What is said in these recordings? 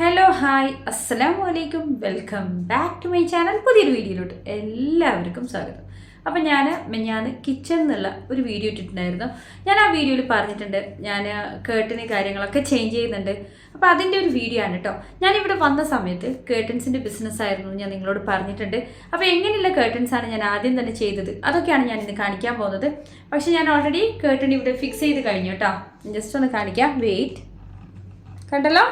Hello hi അസ്സലാം വലൈക്കും welcome back to my channel പുതിയൊരു വീഡിയോയിലോട്ട് എല്ലാവർക്കും സ്വാഗതം. അപ്പം ഞാൻ ഞാൻ കിച്ചൺ എന്നുള്ള ഒരു വീഡിയോ ഇട്ടിട്ടുണ്ടായിരുന്നു. ഞാൻ ആ വീഡിയോയിൽ പറഞ്ഞിട്ടുണ്ട് ഞാൻ കേട്ടിന് കാര്യങ്ങളൊക്കെ ചേഞ്ച് ചെയ്യുന്നുണ്ട്. അപ്പോൾ അതിന്റെ ഒരു വീഡിയോ ആണ് കേട്ടോ ഞാനിവിടെ വന്ന സമയത്ത് കേട്ടൻസിന്റെ ബിസിനസ് ആയിരുന്നു ഞാൻ നിങ്ങളോട് പറഞ്ഞിട്ടുണ്ട്. അപ്പോൾ എങ്ങനെയുള്ള കേട്ടൻസാണ് ഞാൻ ആദ്യം തന്നെ ചെയ്തത്? അതൊക്കെയാണ് ഞാൻ ഇന്ന് കാണിക്കാൻ പോകുന്നത്. പക്ഷേ ഞാൻ ഓൾറെഡി കേട്ടൺ ഇവിടെ ഫിക്സ് ചെയ്ത് കഴിഞ്ഞു കേട്ടോ ജസ്റ്റ് ഒന്ന് കാണിക്കാം. വെയിറ്റ് കണ്ടല്ലോ?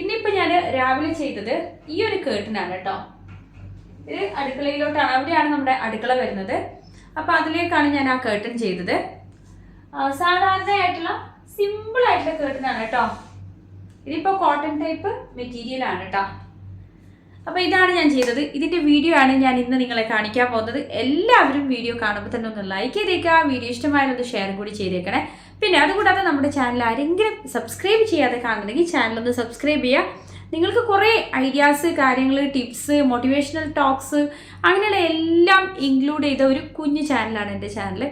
ഇന്നിപ്പോ ഞാൻ രാവിലെ ചെയ്തത് ഈ ഒരു കേട്ടിനാണ് കേട്ടോ. ഇത് അടുക്കളയിലോട്ടാണ്. അവിടെയാണ് നമ്മുടെ അടുക്കള വരുന്നത്. അപ്പൊ അതിലേക്കാണ് ഞാൻ ആ കേട്ടൻ ചെയ്തത്. സാധാരണയായിട്ടുള്ള സിമ്പിൾ ആയിട്ടുള്ള കേട്ടനാണ് കേട്ടോ. ഇതിപ്പോ കോട്ടൺ ടൈപ്പ് മെറ്റീരിയൽ ആണ് കേട്ടോ. അപ്പൊ ഇതാണ് ഞാൻ ചെയ്തത്. ഇതിന്റെ വീഡിയോ ആണ് ഞാൻ ഇന്ന് നിങ്ങളെ കാണിക്കാൻ പോകുന്നത്. എല്ലാവരും വീഡിയോ കാണുമ്പോൾ തന്നെ ഒന്ന് ലൈക്ക് ചെയ്തേക്കുക വീഡിയോ ഇഷ്ടമായാലൊന്ന് ഷെയർ കൂടി ചെയ്തേക്കണേ. പിന്നെ അതുകൂടാതെ നമ്മുടെ ചാനൽ ആരെങ്കിലും സബ്സ്ക്രൈബ് ചെയ്യാതെ കാണുന്നുണ്ടെങ്കിൽ ചാനൽ ഒന്ന് സബ്സ്ക്രൈബ് ചെയ്യുക. നിങ്ങൾക്ക് കുറേ ഐഡിയാസ് കാര്യങ്ങൾ ടിപ്സ് മോട്ടിവേഷണൽ ടോക്സ് അങ്ങനെയുള്ള എല്ലാം ഇൻക്ലൂഡ് ചെയ്ത ഒരു കുഞ്ഞു ചാനലാണ് എന്റെ ചാനൽ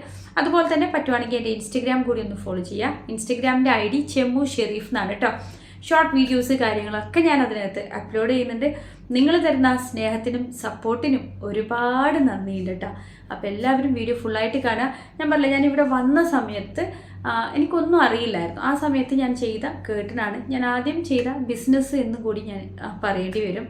അതുപോലെ തന്നെ പറ്റുവാണെങ്കിൽ എന്റെ ഇൻസ്റ്റഗ്രാം കൂടി ഒന്ന് ഫോളോ ചെയ്യുക. ഇൻസ്റ്റഗ്രാമിന്റെ ഐ ഡി ചെമ്മു ഷെരീഫ് എന്നാണ് കേട്ടോ ഷോർട്ട് വീഡിയോസ് കാര്യങ്ങളൊക്കെ ഞാൻ അതിനകത്ത് അപ്ലോഡ് ചെയ്യുന്നുണ്ട്. നിങ്ങൾ തരുന്ന സ്നേഹത്തിനും സപ്പോർട്ടിനും ഒരുപാട് നന്ദിയുണ്ട് കേട്ടോ അപ്പോൾ എല്ലാവരും വീഡിയോ ഫുള്ളായിട്ട് കാണുക. ഞാൻ പറഞ്ഞില്ല ഞാൻ ഇവിടെ വന്ന സമയത്ത് എനിക്കൊന്നും അറിയില്ലായിരുന്നു. ആ സമയത്ത് ഞാൻ ചെയ്ത കേട്ടിനാണ്. ഞാൻ ആദ്യം ചെയ്ത ബിസിനസ് എന്ന് കൂടി ഞാൻ പറയേണ്ടി വരും.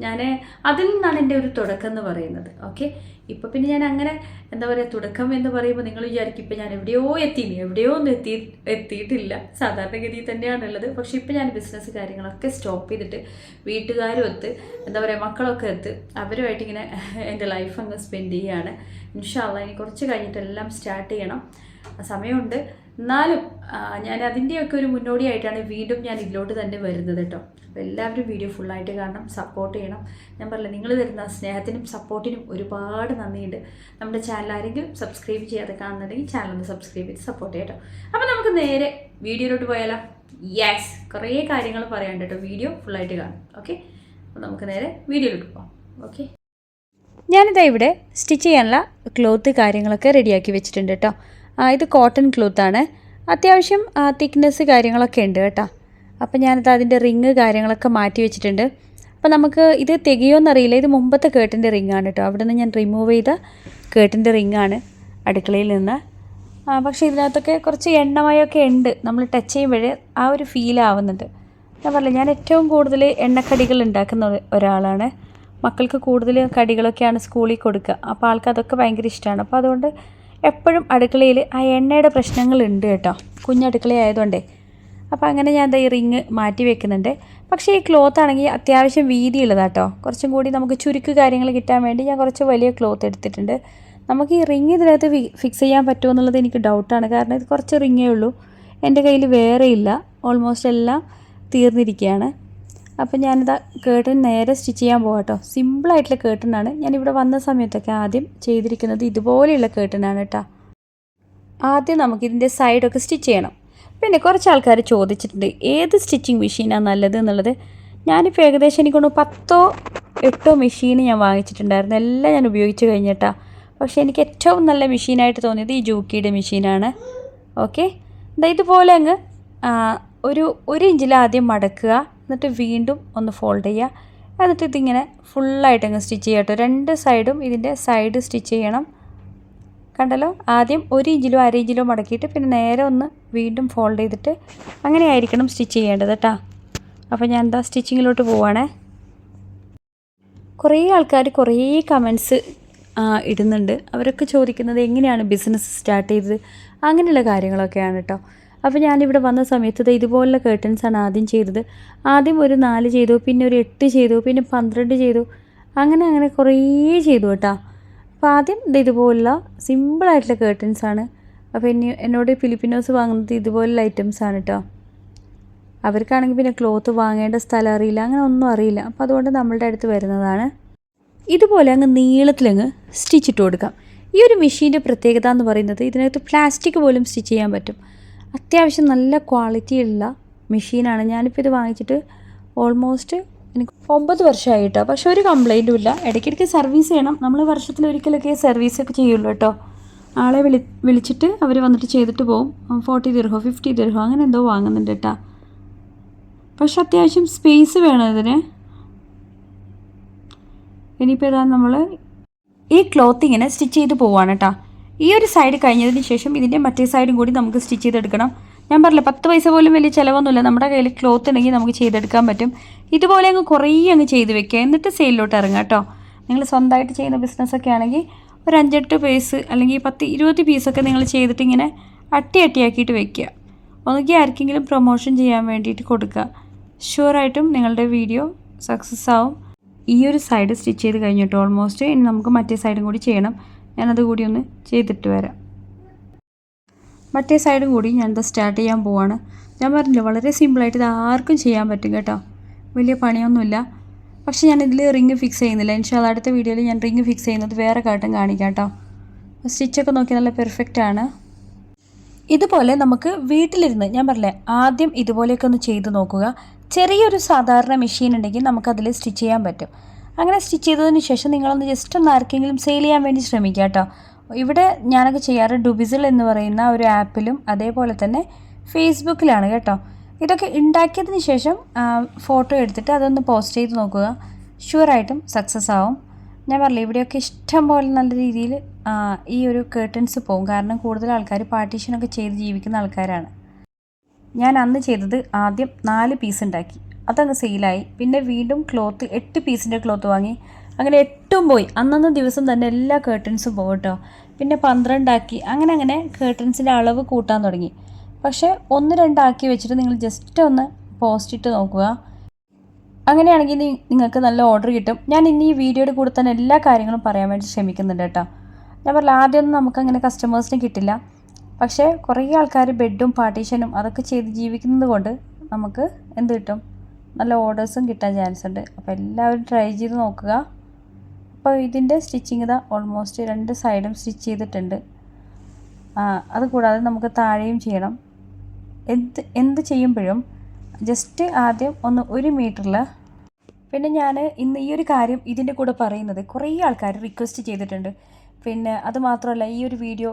ഞാൻ അതിൽ നിന്നാണ് എന്റെ ഒരു തുടക്കം എന്ന് പറയുന്നത്. ഓക്കെ ഇപ്പോൾ പിന്നെ ഞാൻ അങ്ങനെ എന്താ പറയുക തുടക്കം എന്ന് പറയുമ്പോൾ നിങ്ങൾ വിചാരിക്കും ഇപ്പം ഞാൻ എവിടെയോ എത്തിയിനി എവിടെയോ ഒന്നും എത്തി എത്തിയിട്ടില്ല. സാധാരണഗതിയിൽ തന്നെയാണുള്ളത്. പക്ഷേ ഇപ്പം ഞാൻ ബിസിനസ് കാര്യങ്ങളൊക്കെ സ്റ്റോപ്പ് ചെയ്തിട്ട് വീട്ടുകാരും ഒത്ത് എന്താ പറയുക മക്കളൊക്കെ എത്ത് അവരുമായിട്ട് ഇങ്ങനെ എന്റെ ലൈഫ് അങ്ങ് സ്പെൻഡ് ചെയ്യുകയാണ് ഇൻഷാല്ല ഇനി കുറച്ച് കഴിഞ്ഞിട്ട് എല്ലാം സ്റ്റാർട്ട് ചെയ്യണം. സമയമുണ്ട്. എന്നാലും ഞാൻ അതിന്റെയൊക്കെ ഒരു മുന്നോടിയായിട്ടാണ് വീണ്ടും ഞാൻ ഇതിലോട്ട് തന്നെ വരുന്നത് കേട്ടോ. അപ്പോൾ എല്ലാവരും വീഡിയോ ഫുള്ളായിട്ട് കാണണം സപ്പോർട്ട് ചെയ്യണം. ഞാൻ പറഞ്ഞില്ല നിങ്ങൾ തരുന്ന സ്നേഹത്തിനും സപ്പോർട്ടിനും ഒരുപാട് നന്ദിയുണ്ട്. നമ്മുടെ ചാനൽ ആരെങ്കിലും സബ്സ്ക്രൈബ് ചെയ്യാതെ കാണുന്നുണ്ടെങ്കിൽ ചാനൽ ഒന്ന് സബ്സ്ക്രൈബ് ചെയ്ത് സപ്പോർട്ട് ചെയ്യട്ടോ. അപ്പോൾ നമുക്ക് നേരെ വീഡിയോയിലോട്ട് പോയാലോ? യെസ് കുറേ കാര്യങ്ങൾ പറയാനുണ്ട് കേട്ടോ. വീഡിയോ ഫുള്ളായിട്ട് കാണും. ഓക്കെ അപ്പോൾ നമുക്ക് നേരെ വീഡിയോയിലോട്ട് പോകാം ഓക്കെ ഞാനിതാ ഇവിടെ സ്റ്റിച്ച് ചെയ്യാനുള്ള ക്ലോത്ത് കാര്യങ്ങളൊക്കെ റെഡിയാക്കി വെച്ചിട്ടുണ്ട് കേട്ടോ. ഇത് കോട്ടൺ ക്ലോത്താണ് അത്യാവശ്യം തിക്നെസ് കാര്യങ്ങളൊക്കെ ഉണ്ട് കേട്ടോ. അപ്പോൾ ഞാനിത് അതിന്റെ റിങ് കാര്യങ്ങളൊക്കെ മാറ്റി വെച്ചിട്ടുണ്ട്. അപ്പോൾ നമുക്ക് ഇത് തികയോന്നറിയില്ല. ഇത് മുമ്പത്തെ കേട്ടിന്റെ റിങ്ങാണ് കേട്ടോ അവിടെ നിന്ന് ഞാൻ റിമൂവ് ചെയ്ത കേട്ടിന്റെ റിങ്ങാണ് അടുക്കളയിൽ നിന്ന്. പക്ഷേ ഇതിനകത്തൊക്കെ കുറച്ച് എണ്ണമയൊക്കെ ഉണ്ട്. നമ്മൾ ടച്ച് ചെയ്യുമ്പോഴേ ആ ഒരു ഫീൽ ആവുന്നുണ്ട്. ഞാൻ പറഞ്ഞില്ല ഞാൻ ഏറ്റവും കൂടുതൽ എണ്ണക്കടികൾ ഉണ്ടാക്കുന്ന ഒരാളാണ്. മക്കൾക്ക് കൂടുതൽ കടികളൊക്കെയാണ് സ്കൂളിൽ കൊടുക്കുക. അപ്പോൾ ആൾക്ക് അതൊക്കെ ഭയങ്കര ഇഷ്ടമാണ് അപ്പോൾ അതുകൊണ്ട് എപ്പോഴും അടുക്കളയിൽ ആ എണ്ണയുടെ പ്രശ്നങ്ങളുണ്ട് കേട്ടോ. കുഞ്ഞടുക്കള ആയതുകൊണ്ടേ അപ്പോൾ അങ്ങനെ ഞാൻ ഈ റിങ് മാറ്റി വെക്കുന്നുണ്ട്. പക്ഷേ ഈ ക്ലോത്ത് ആണെങ്കിൽ അത്യാവശ്യം വീതിയുള്ളതാട്ടോ. കുറച്ചും കൂടി നമുക്ക് ചുരുക്ക് കാര്യങ്ങൾ കിട്ടാൻ വേണ്ടി ഞാൻ കുറച്ച് വലിയ ക്ലോത്ത് എടുത്തിട്ടുണ്ട്. നമുക്ക് ഈ റിങ് ഇതിനകത്ത് ഫിക്സ് ചെയ്യാൻ പറ്റുമോ എന്നുള്ളത് എനിക്ക് ഡൗട്ടാണ്. കാരണം ഇത് കുറച്ച് റിങ്ങേ ഉള്ളൂ. എന്റെ കയ്യിൽ വേറെ ഇല്ല. ഓൾമോസ്റ്റ് എല്ലാം തീർന്നിരിക്കുകയാണ്. അപ്പോൾ ഞാനിതാ കേട്ടൺ നേരെ സ്റ്റിച്ച് ചെയ്യാൻ പോകാം കേട്ടോ സിമ്പിളായിട്ടുള്ള കേട്ടനാണ് ഞാനിവിടെ വന്ന സമയത്തൊക്കെ ആദ്യം ചെയ്തിരിക്കുന്നത് ഇതുപോലെയുള്ള കേട്ടനാണ് കേട്ടോ ആദ്യം നമുക്കിതിന്റെ സൈഡൊക്കെ സ്റ്റിച്ച് ചെയ്യണം. പിന്നെ കുറച്ച് ആൾക്കാർ ചോദിച്ചിട്ടുണ്ട് ഏത് സ്റ്റിച്ചിങ് മെഷീനാണ് നല്ലത് എന്നുള്ളത്? ഞാനിപ്പോൾ ഏകദേശം എനിക്കൊന്ന് പത്തോ എട്ടോ മെഷീൻ ഞാൻ വാങ്ങിച്ചിട്ടുണ്ടായിരുന്നു. എല്ലാം ഞാൻ ഉപയോഗിച്ച് കഴിഞ്ഞിട്ടാ. പക്ഷേ എനിക്ക് ഏറ്റവും നല്ല മെഷീനായിട്ട് തോന്നിയത് ഈ ജൂക്കിയുടെ മെഷീനാണ്. ഓക്കെ? ഇതുപോലെ അങ്ങ് ഒരു ഒരു ഇഞ്ചിൽ ആദ്യം മടക്കുക എന്നിട്ട് വീണ്ടും ഒന്ന് ഫോൾഡ് ചെയ്യുക. എന്നിട്ട് ഇതിങ്ങനെ ഫുള്ളായിട്ട് അങ്ങ് സ്റ്റിച്ച് ചെയ്യട്ടോ രണ്ട് സൈഡും ഇതിന്റെ സൈഡ് സ്റ്റിച്ച് ചെയ്യണം. കണ്ടല്ലോ? ആദ്യം ഒരു ഇഞ്ചിലോ അര ഇഞ്ചിലോ മടക്കിയിട്ട് പിന്നെ നേരെ ഒന്ന് വീണ്ടും ഫോൾഡ് ചെയ്തിട്ട് അങ്ങനെ ആയിരിക്കണം സ്റ്റിച്ച് ചെയ്യേണ്ടത് കേട്ടോ അപ്പോൾ ഞാൻ എന്താ സ്റ്റിച്ചിങ്ങിലോട്ട് പോവാണേ. കുറേ ആൾക്കാർ കുറേ കമൻസ് ഇടുന്നുണ്ട്. അവരൊക്കെ ചോദിക്കുന്നത് എങ്ങനെയാണ് ബിസിനസ് സ്റ്റാർട്ട് ചെയ്തത്? അങ്ങനെയുള്ള കാര്യങ്ങളൊക്കെയാണ് കേട്ടോ അപ്പോൾ ഞാനിവിടെ വന്ന സമയത്ത് ഇതുപോലുള്ള കേട്ടൻസാണ് ആദ്യം ചെയ്തത്. ആദ്യം ഒരു നാല് ചെയ്തു പിന്നെ ഒരു എട്ട് ചെയ്തു പിന്നെ പന്ത്രണ്ട് ചെയ്തു. അങ്ങനെ അങ്ങനെ കുറേ ചെയ്തു കേട്ടോ അപ്പോൾ ആദ്യം ഇത് ഇതുപോലുള്ള സിമ്പിളായിട്ടുള്ള കേട്ടൻസാണ് അപ്പോൾ എന്നെ എന്നോട് ഫിലിപ്പിനോസ് വാങ്ങുന്നത് ഇതുപോലുള്ള ഐറ്റംസ് ആണ് കേട്ടോ അവർക്കാണെങ്കിൽ പിന്നെ ക്ലോത്ത് വാങ്ങേണ്ട സ്ഥലം അറിയില്ല അങ്ങനെ ഒന്നും അറിയില്ല. അപ്പോൾ അതുകൊണ്ട് നമ്മളുടെ അടുത്ത് വരുന്നതാണ്. ഇതുപോലെ അങ്ങ് നീളത്തിലങ്ങ് സ്റ്റിച്ച് ഇട്ട് കൊടുക്കാം. ഈ ഒരു മെഷീന്റെ പ്രത്യേകത എന്ന് പറയുന്നത് ഇതിനകത്ത് പ്ലാസ്റ്റിക് പോലും സ്റ്റിച്ച് ചെയ്യാൻ പറ്റും. അത്യാവശ്യം നല്ല ക്വാളിറ്റിയുള്ള മെഷീനാണ് ഞാനിപ്പോൾ ഇത് വാങ്ങിച്ചിട്ട് ഓൾമോസ്റ്റ് എനിക്ക് ഒമ്പത് വർഷമായിട്ടോ പക്ഷെ ഒരു കംപ്ലൈന്റും ഇല്ല. ഇടയ്ക്കിടയ്ക്ക് സർവീസ് ചെയ്യണം. നമ്മൾ വർഷത്തിൽ ഒരിക്കലൊക്കെ സർവീസൊക്കെ ചെയ്യുള്ളൂ കേട്ടോ. ആളെ വിളി വിളിച്ചിട്ട് അവർ വന്നിട്ട് ചെയ്തിട്ട് പോകും ഫോർട്ടി തീർഹോ ഫിഫ്റ്റി തീർഹോ അങ്ങനെ എന്തോ വാങ്ങുന്നുണ്ട് കേട്ടോ. പക്ഷെ അത്യാവശ്യം സ്പേസ് വേണം ഇതിന്. ഇനിയിപ്പോൾ ഇതാ നമ്മൾ ഈ ക്ലോത്ത് ഇങ്ങനെ സ്റ്റിച്ച് ചെയ്ത് പോവാണ് കേട്ടോ. ഈ ഒരു സൈഡ് കഴിഞ്ഞതിന് ശേഷം ഇതിന്റെ മറ്റേ സൈഡും കൂടി നമുക്ക് സ്റ്റിച്ച് ചെയ്തെടുക്കണം. ഞാൻ പറഞ്ഞില്ല പത്ത് പൈസ പോലും വലിയ ചിലവൊന്നുമില്ല. നമ്മുടെ കയ്യിൽ ക്ലോത്ത് ഉണ്ടെങ്കിൽ നമുക്ക് ചെയ്തെടുക്കാൻ പറ്റും. ഇതുപോലെ അങ്ങ് കുറേ അങ്ങ് ചെയ്ത് വെക്കുക. എന്നിട്ട് സെയിലിലോട്ട് ഇറങ്ങുക കേട്ടോ. നിങ്ങൾ സ്വന്തമായിട്ട് ചെയ്യുന്ന ബിസിനസ്സൊക്കെ ആണെങ്കിൽ ഒരു അഞ്ചെട്ട് പീസ് അല്ലെങ്കിൽ പത്ത് ഇരുപത് പീസൊക്കെ നിങ്ങൾ ചെയ്തിട്ട് ഇങ്ങനെ അട്ടി അട്ടിയാക്കിയിട്ട് വെക്കുക. ഒന്നുകിൽ ആർക്കെങ്കിലും പ്രൊമോഷൻ ചെയ്യാൻ വേണ്ടിയിട്ട് കൊടുക്കുക. ഷുവറായിട്ടും നിങ്ങളുടെ വീഡിയോ സക്സസ് ആവും. ഈ ഒരു സൈഡ് സ്റ്റിച്ച് ചെയ്ത് കഴിഞ്ഞിട്ട് ഓൾമോസ്റ്റ് ഇനി നമുക്ക് മറ്റേ സൈഡും കൂടി ചെയ്യണം. ഞാനത് കൂടി ഒന്ന് ചെയ്തിട്ട് വരാം. മറ്റേ സൈഡും കൂടി ഞാനിത് സ്റ്റാർട്ട് ചെയ്യാൻ പോവാണ്. ഞാൻ പറഞ്ഞില്ല വളരെ സിമ്പിളായിട്ട് ഇത് ആർക്കും ചെയ്യാൻ പറ്റും കേട്ടോ. വലിയ പണിയൊന്നുമില്ല. പക്ഷേ ഞാൻ ഇതിൽ റിങ് ഫിക്സ് ചെയ്യുന്നില്ല ഇൻഷാല്ല അടുത്ത വീഡിയോയിൽ ഞാൻ റിങ് ഫിക്സ് ചെയ്യുന്നത് വേറെ കാട്ടും കാണിക്കാം കേട്ടോ. സ്റ്റിച്ചൊക്കെ നോക്കി നല്ല പെർഫെക്റ്റ് ആണ്. ഇതുപോലെ നമുക്ക് വീട്ടിലിരുന്ന് ഞാൻ പറഞ്ഞില്ലേ ആദ്യം ഇതുപോലെയൊക്കെ ഒന്ന് ചെയ്ത് നോക്കുക. ചെറിയൊരു സാധാരണ മെഷീൻ ഉണ്ടെങ്കിൽ നമുക്കതിൽ സ്റ്റിച്ച് ചെയ്യാൻ പറ്റും. അങ്ങനെ സ്റ്റിച്ച് ചെയ്തതിന് ശേഷം നിങ്ങളൊന്ന് ജസ്റ്റ് ഒന്ന് ആർക്കെങ്കിലും സെയിൽ ചെയ്യാൻ വേണ്ടി ശ്രമിക്കുക കേട്ടോ. ഇവിടെ ഞാനൊക്കെ ചെയ്യാറ് ഡുബിസിൽ എന്ന് പറയുന്ന ഒരു ആപ്പിലും അതേപോലെ തന്നെ ഫേസ്ബുക്കിലാണ് കേട്ടോ. ഇതൊക്കെ ഉണ്ടാക്കിയതിന് ശേഷം ഫോട്ടോ എടുത്തിട്ട് അതൊന്ന് പോസ്റ്റ് ചെയ്ത് നോക്കുക. ഷുവറായിട്ടും സക്സസ് ആവും. ഞാൻ പറഞ്ഞില്ല ഇവിടെയൊക്കെ ഇഷ്ടം പോലെ നല്ല രീതിയിൽ ഈ ഒരു കേർട്ടൻസ് പോകും. കാരണം കൂടുതൽ ആൾക്കാർ പാർട്ടീഷനൊക്കെ ചെയ്ത് ജീവിക്കുന്ന ആൾക്കാരാണ്. ഞാൻ അന്ന് ചെയ്തത് ആദ്യം നാല് പീസ് ഉണ്ടാക്കി. അതങ്ങ് സെയിലായി പിന്നെ വീണ്ടും ക്ലോത്ത് എട്ട് പീസിന്റെ ക്ലോത്ത് വാങ്ങി. അങ്ങനെ എട്ടും പോയി. അന്നന്ന് ദിവസം തന്നെ എല്ലാ കേർട്ടൻസും പോകും കേട്ടോ. പിന്നെ പന്ത്രണ്ടാക്കി. അങ്ങനെ അങ്ങനെ കേർട്ടൻസിന്റെ അളവ് കൂട്ടാൻ തുടങ്ങി. പക്ഷേ ഒന്ന് രണ്ടാക്കി വെച്ചിട്ട് നിങ്ങൾ ജസ്റ്റ് ഒന്ന് പോസ്റ്റ് ഇട്ട് നോക്കുക. അങ്ങനെയാണെങ്കിൽ നിങ്ങൾക്ക് നല്ല ഓർഡർ കിട്ടും. ഞാൻ ഇനി ഈ വീഡിയോയുടെ കൂടെ തന്നെ എല്ലാ കാര്യങ്ങളും പറയാൻ വേണ്ടി ശ്രമിക്കുന്നുണ്ട് കേട്ടോ. ഞാൻ പറഞ്ഞില്ല ആദ്യമൊന്നും നമുക്കങ്ങനെ കസ്റ്റമേഴ്സിന് കിട്ടില്ല. പക്ഷേ കുറേ ആൾക്കാർ ബെഡും പാർട്ടീഷനും അതൊക്കെ ചെയ്ത് ജീവിക്കുന്നത് കൊണ്ട് നമുക്ക് എന്ത് കിട്ടും? നല്ല ഓർഡേഴ്സും കിട്ടാൻ ചാൻസ് ഉണ്ട്. അപ്പോൾ എല്ലാവരും ട്രൈ ചെയ്ത് നോക്കുക. അപ്പോൾ ഇതിന്റെ സ്റ്റിച്ചിങ് ഇതാ ഓൾമോസ്റ്റ് രണ്ട് സൈഡും സ്റ്റിച്ച് ചെയ്തിട്ടുണ്ട്. അതുകൂടാതെ നമുക്ക് താഴെയും ചെയ്യണം. എന്ത് എന്ത് ചെയ്യുമ്പോഴും ജസ്റ്റ് ആദ്യം ഒന്ന് ഒരു മീറ്ററിൽ പിന്നെ ഞാൻ ഇന്ന് ഈ ഒരു കാര്യം ഇതിന്റെ കൂടെ പറയുന്നത് കുറേ ആൾക്കാർ റിക്വസ്റ്റ് ചെയ്തിട്ടുണ്ട്. പിന്നെ അത് മാത്രമല്ല ഈ ഒരു വീഡിയോ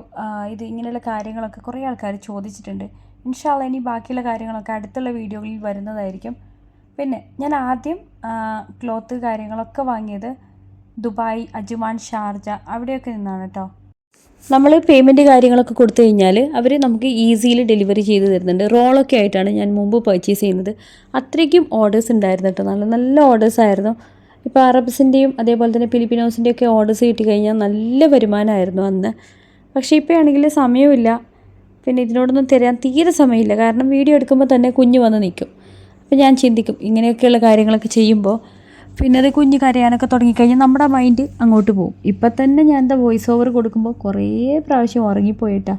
ഇത് ഇങ്ങനെയുള്ള കാര്യങ്ങളൊക്കെ കുറേ ആൾക്കാർ ചോദിച്ചിട്ടുണ്ട്. ഇൻഷാല്ല ഇനി ബാക്കിയുള്ള കാര്യങ്ങളൊക്കെ അടുത്തുള്ള വീഡിയോകളിൽ വരുന്നതായിരിക്കും. പിന്നെ ഞാൻ ആദ്യം ക്ലോത്ത് കാര്യങ്ങളൊക്കെ വാങ്ങിയത് ദുബായ് അജുമാൻ ഷാർജ അവിടെയൊക്കെ നിന്നാണ് കേട്ടോ. നമ്മൾ പേയ്മെന്റ് കാര്യങ്ങളൊക്കെ കൊടുത്തു കഴിഞ്ഞാൽ അവർ നമുക്ക് ഈസിയിൽ ഡെലിവറി ചെയ്ത് തരുന്നുണ്ട്. റോളൊക്കെ ആയിട്ടാണ് ഞാൻ മുമ്പ് പർച്ചേസ് ചെയ്യുന്നത്. അത്രയ്ക്കും ഓർഡേഴ്സ് ഉണ്ടായിരുന്നു കേട്ടോ. നല്ല നല്ല ഓർഡേഴ്സ് ആയിരുന്നു. ഇപ്പോൾ അറബ്സിന്റെയും അതേപോലെ തന്നെ ഫിലിപ്പിനോസിന്റെ ഒക്കെ ഓർഡേഴ്സ് കിട്ടി കഴിഞ്ഞാൽ നല്ല വരുമാനമായിരുന്നു അന്ന്. പക്ഷേ ഇപ്പോൾ ആണെങ്കിൽ സമയമില്ല. പിന്നെ ഇതിനോടൊന്നും തരാൻ തീരെ സമയമില്ല. കാരണം വീഡിയോ എടുക്കുമ്പോൾ തന്നെ കുഞ്ഞ് വന്ന് നിൽക്കും. അപ്പോൾ ഞാൻ ചിന്തിക്കും ഇങ്ങനെയൊക്കെയുള്ള കാര്യങ്ങളൊക്കെ ചെയ്യുമ്പോൾ പിന്നെ അത് കുഞ്ഞ് കരയാനൊക്കെ തുടങ്ങിക്കഴിഞ്ഞാൽ നമ്മുടെ മൈൻഡ് അങ്ങോട്ട് പോകും. ഇപ്പം തന്നെ ഞാൻ എന്താ വോയിസ് ഓവർ കൊടുക്കുമ്പോൾ കുറേ പ്രാവശ്യം ഉറങ്ങിപ്പോയിട്ടാ.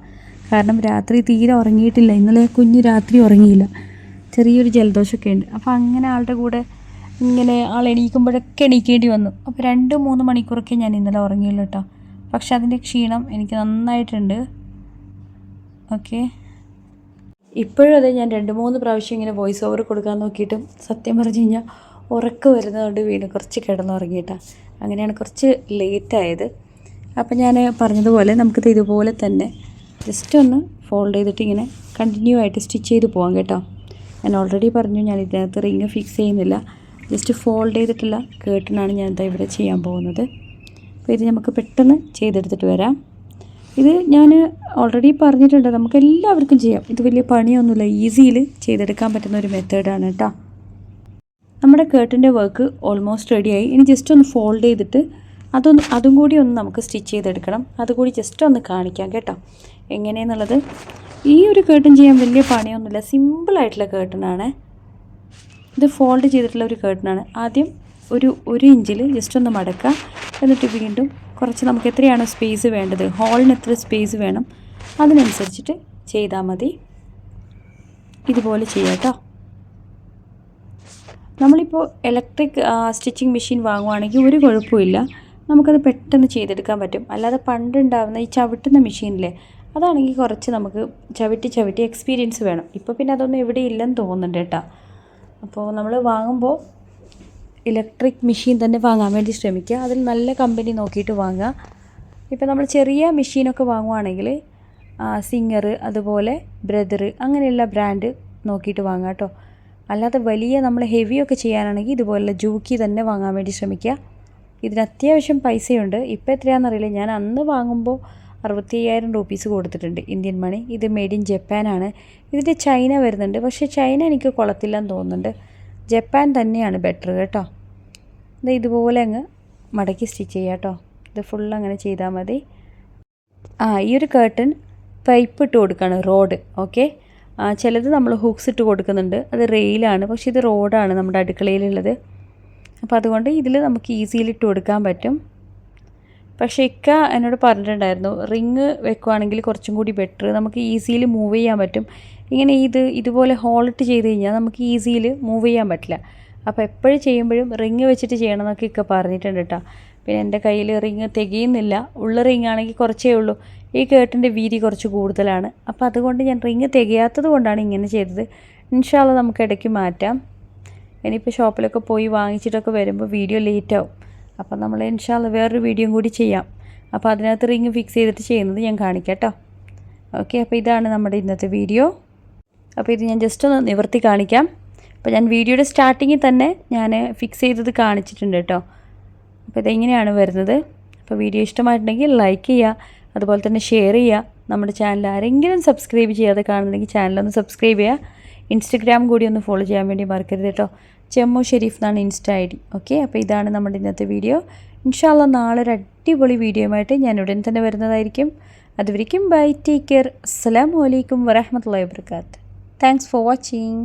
കാരണം രാത്രി തീരെ ഉറങ്ങിയിട്ടില്ല. ഇന്നലെ കുഞ്ഞ് രാത്രി ഉറങ്ങിയില്ല. ചെറിയൊരു ജലദോഷമൊക്കെ ഉണ്ട്. അപ്പോൾ അങ്ങനെ ആളുടെ കൂടെ ഇങ്ങനെ ആൾ എണീക്കുമ്പോഴൊക്കെ എണീക്കേണ്ടി വന്നു. അപ്പോൾ രണ്ട് മൂന്ന് മണിക്കൂറൊക്കെ ഞാൻ ഇന്നലെ ഉറങ്ങിയുള്ളൂ കേട്ടോ. പക്ഷെ അതിന്റെ ക്ഷീണം എനിക്ക് നന്നായിട്ടുണ്ട്. ഓക്കെ. ഇപ്പോഴും അതെ ഞാൻ രണ്ട് മൂന്ന് പ്രാവശ്യം ഇങ്ങനെ വോയിസ് ഓവർ കൊടുക്കാൻ നോക്കിയിട്ടും സത്യം പറഞ്ഞു കഴിഞ്ഞാൽ ഉറക്കം വരുന്നതുകൊണ്ട് വീണ് കുറച്ച് കിടന്നുറങ്ങിയിട്ടാണ് അങ്ങനെയാണ് കുറച്ച് ലേറ്റായത് അപ്പം ഞാൻ പറഞ്ഞതുപോലെ നമുക്കിത് ഇതുപോലെ തന്നെ ജസ്റ്റ് ഒന്ന് ഫോൾഡ് ചെയ്തിട്ട് ഇങ്ങനെ കണ്ടിന്യൂ ആയിട്ട് സ്റ്റിച്ച് ചെയ്ത് പോകാം കേട്ടോ. ഞാൻ ഓൾറെഡി പറഞ്ഞു ഞാൻ ഇതിനകത്ത് റിങ് ഫിക്സ് ചെയ്യുന്നില്ല. ജസ്റ്റ് ഫോൾഡ് ചെയ്തിട്ടുള്ള കേട്ടിനാണ് ഞാൻ എന്താ ഇവിടെ ചെയ്യാൻ പോകുന്നത്. അപ്പോൾ ഇത് നമുക്ക് പെട്ടെന്ന് ചെയ്തെടുത്തിട്ട് വരാം. ഇത് ഞാൻ ഓൾറെഡി പറഞ്ഞിട്ടുണ്ട്. നമുക്ക് എല്ലാവർക്കും ചെയ്യാം. ഇത് വലിയ പണിയൊന്നുമില്ല. ഈസിയിൽ ചെയ്തെടുക്കാൻ പറ്റുന്ന ഒരു മെത്തേഡാണ് കേട്ടോ. നമ്മുടെ കേട്ടിന്റെ വർക്ക് ഓൾമോസ്റ്റ് റെഡിയായി ഇനി ജസ്റ്റ് ഒന്ന് ഫോൾഡ് ചെയ്തിട്ട് അതൊന്ന് അതും കൂടി ഒന്ന് നമുക്ക് സ്റ്റിച്ച് ചെയ്തെടുക്കണം. അതുകൂടി ജസ്റ്റ് ഒന്ന് കാണിക്കാം കേട്ടോ. എങ്ങനെയെന്നുള്ളത്? ഈ ഒരു കേട്ടൺ ചെയ്യാൻ വലിയ പണിയൊന്നുമില്ല. സിമ്പിളായിട്ടുള്ള കേട്ടനാണ് ഇത് ഫോൾഡ് ചെയ്തിട്ടുള്ള ഒരു കേട്ടനാണ് ആദ്യം ഒരു ഒരു ഇഞ്ചിൽ ജസ്റ്റ് ഒന്ന് മടക്കുക. എന്നിട്ട് വീണ്ടും കുറച്ച് നമുക്ക് എത്രയാണ് സ്പേസ് വേണ്ടത് ഹോളിന് എത്ര സ്പേസ് വേണം അതിനനുസരിച്ചിട്ട് ചെയ്താൽ മതി. ഇതുപോലെ ചെയ്യാം കേട്ടോ. നമ്മളിപ്പോൾ ഇലക്ട്രിക് സ്റ്റിച്ചിങ് മെഷീൻ വാങ്ങുവാണെങ്കിൽ ഒരു കുഴപ്പമില്ല. നമുക്കത് പെട്ടെന്ന് ചെയ്തെടുക്കാൻ പറ്റും. അല്ലാതെ പണ്ടുണ്ടാവുന്ന ഈ ചവിട്ടുന്ന മെഷീനിലെ അതാണെങ്കിൽ കുറച്ച് നമുക്ക് ചവിട്ടി ചവിട്ടി എക്സ്പീരിയൻസ് വേണം. ഇപ്പോൾ പിന്നെ അതൊന്നും ഇവിടെ ഇല്ലെന്ന് തോന്നുന്നുണ്ട് കേട്ടോ. അപ്പോൾ നമ്മൾ വാങ്ങുമ്പോൾ ഇലക്ട്രിക് മെഷീൻ തന്നെ വാങ്ങാൻ വേണ്ടി ശ്രമിക്കുക. അതിൽ നല്ല കമ്പനി നോക്കിയിട്ട് വാങ്ങുക. ഇപ്പോൾ നമ്മൾ ചെറിയ മെഷീനൊക്കെ വാങ്ങുവാണെങ്കിൽ സിംഗർ അതുപോലെ ബ്രദർ അങ്ങനെയുള്ള ബ്രാൻഡ് നോക്കിയിട്ട് വാങ്ങാം കേട്ടോ. അല്ലാതെ വലിയ നമ്മൾ ഹെവി ഒക്കെ ചെയ്യാനാണെങ്കിൽ ഇതുപോലുള്ള ജൂക്കി തന്നെ വാങ്ങാൻ വേണ്ടി ശ്രമിക്കുക. ഇതിന് അത്യാവശ്യം പൈസയുണ്ട്. ഇപ്പോൾ എത്രയാണെന്നറിയില്ല ഞാൻ അന്ന് വാങ്ങുമ്പോൾ അറുപത്തി അയ്യായിരം റുപ്പീസ് കൊടുത്തിട്ടുണ്ട് ഇന്ത്യൻ മണി. ഇത് മെയ്ഡ് ഇൻ ജപ്പാനാണ്. ഇതിന്റെ ചൈന വരുന്നുണ്ട്. പക്ഷേ ചൈന എനിക്ക് കൊള്ളത്തില്ലെന്ന് തോന്നുന്നുണ്ട്. ജപ്പാൻ തന്നെയാണ് ബെറ്റർ കേട്ടോ. ഇത് ഇതുപോലെ അങ്ങ് മടക്കി സ്റ്റിച്ച് ചെയ്യുക കേട്ടോ. ഇത് ഫുൾ അങ്ങനെ ചെയ്താൽ മതി. ആ ഈ ഒരു കേട്ടൺ പൈപ്പ് ഇട്ട് കൊടുക്കുകയാണ് റോഡ്. ഓക്കെ ചിലത് നമ്മൾ ഹുക്സ് ഇട്ട് കൊടുക്കുന്നുണ്ട്. അത് റെയിലാണ് പക്ഷേ ഇത് റോഡാണ് നമ്മുടെ അടുക്കളയിലുള്ളത്. അപ്പോൾ അതുകൊണ്ട് ഇതിൽ നമുക്ക് ഈസിയിൽ ഇട്ട് കൊടുക്കാൻ പറ്റും. പക്ഷേ ഇക്ക എന്നോട് പറഞ്ഞിട്ടുണ്ടായിരുന്നു റിങ് വെക്കുവാണെങ്കിൽ കുറച്ചും കൂടി ബെറ്റർ നമുക്ക് ഈസിയിൽ മൂവ് ചെയ്യാൻ പറ്റും. ഇങ്ങനെ ഇത് ഇതുപോലെ ഹോളിട്ട് ചെയ്ത് കഴിഞ്ഞാൽ നമുക്ക് ഈസിയിൽ മൂവ് ചെയ്യാൻ പറ്റില്ല. അപ്പോൾ എപ്പോഴും ചെയ്യുമ്പോഴും റിങ് വെച്ചിട്ട് ചെയ്യണം എന്നൊക്കെ ഇക്ക പറഞ്ഞിട്ടുണ്ട് കേട്ടോ. പിന്നെ എന്റെ കയ്യിൽ റിങ് തികയുന്നില്ല. ഉള്ള റിങ് ആണെങ്കിൽ കുറച്ചേ ഉള്ളൂ. ഈ കേട്ടിന്റെ വീതി കുറച്ച് കൂടുതലാണ്. അപ്പോൾ അതുകൊണ്ട് ഞാൻ റിങ് തികയാത്തത് കൊണ്ടാണ് ഇങ്ങനെ ചെയ്തത്. ഇൻഷാല്ല നമുക്ക് ഇടയ്ക്ക് മാറ്റാം. ഇനിയിപ്പോൾ ഷോപ്പിലൊക്കെ പോയി വാങ്ങിച്ചിട്ടൊക്കെ വരുമ്പോൾ വീഡിയോ ലേറ്റ് ആവും അപ്പോൾ നമ്മൾ ഇൻഷാല്ല വേറൊരു വീഡിയോ കൂടി ചെയ്യാം. അപ്പോൾ അതിനകത്ത് റിങ് ഫിക്സ് ചെയ്തിട്ട് ചെയ്യുന്നത് ഞാൻ കാണിക്കാം കേട്ടോ. ഓക്കെ അപ്പോൾ ഇതാണ് നമ്മുടെ ഇന്നത്തെ വീഡിയോ. അപ്പോൾ ഇത് ഞാൻ ജസ്റ്റ് ഒന്ന് നിവർത്തി കാണിക്കാം. അപ്പോൾ ഞാൻ വീഡിയോയുടെ സ്റ്റാർട്ടിങ്ങിൽ തന്നെ ഞാൻ ഫിക്സ് ചെയ്തത് കാണിച്ചിട്ടുണ്ട് കേട്ടോ. അപ്പോൾ ഇതെങ്ങനെയാണ് വരുന്നത്? അപ്പോൾ വീഡിയോ ഇഷ്ടമായിട്ടുണ്ടെങ്കിൽ ലൈക്ക് ചെയ്യുക അതുപോലെ തന്നെ ഷെയർ ചെയ്യുക. നമ്മുടെ ചാനൽ ആരെങ്കിലും സബ്സ്ക്രൈബ് ചെയ്യാതെ കാണുന്നുണ്ടെങ്കിൽ ചാനലൊന്ന് സബ്സ്ക്രൈബ് ചെയ്യുക. ഇൻസ്റ്റഗ്രാം കൂടി ഒന്ന് ഫോളോ ചെയ്യാൻ വേണ്ടി മറക്കരുത് കേട്ടോ. ചെമ്മു ഷെരീഫ് എന്നാണ് ഇൻസ്റ്റ ഐ ഡി. ഓക്കെ അപ്പോൾ ഇതാണ് നമ്മുടെ ഇന്നത്തെ വീഡിയോ ഇൻഷാല്ല നാളെ ഒരു അടിപൊളി വീഡിയോയുമായിട്ട് ഞാൻ ഉടൻ തന്നെ വരുന്നതായിരിക്കും. അതുവരിക്കും ബൈ ടേക്ക് കെയർ അസ്സാം വലൈക്കും വരഹമത്തല്ലാ വാബർക്കാത്ത് താങ്ക്സ് ഫോർ വാച്ചിങ്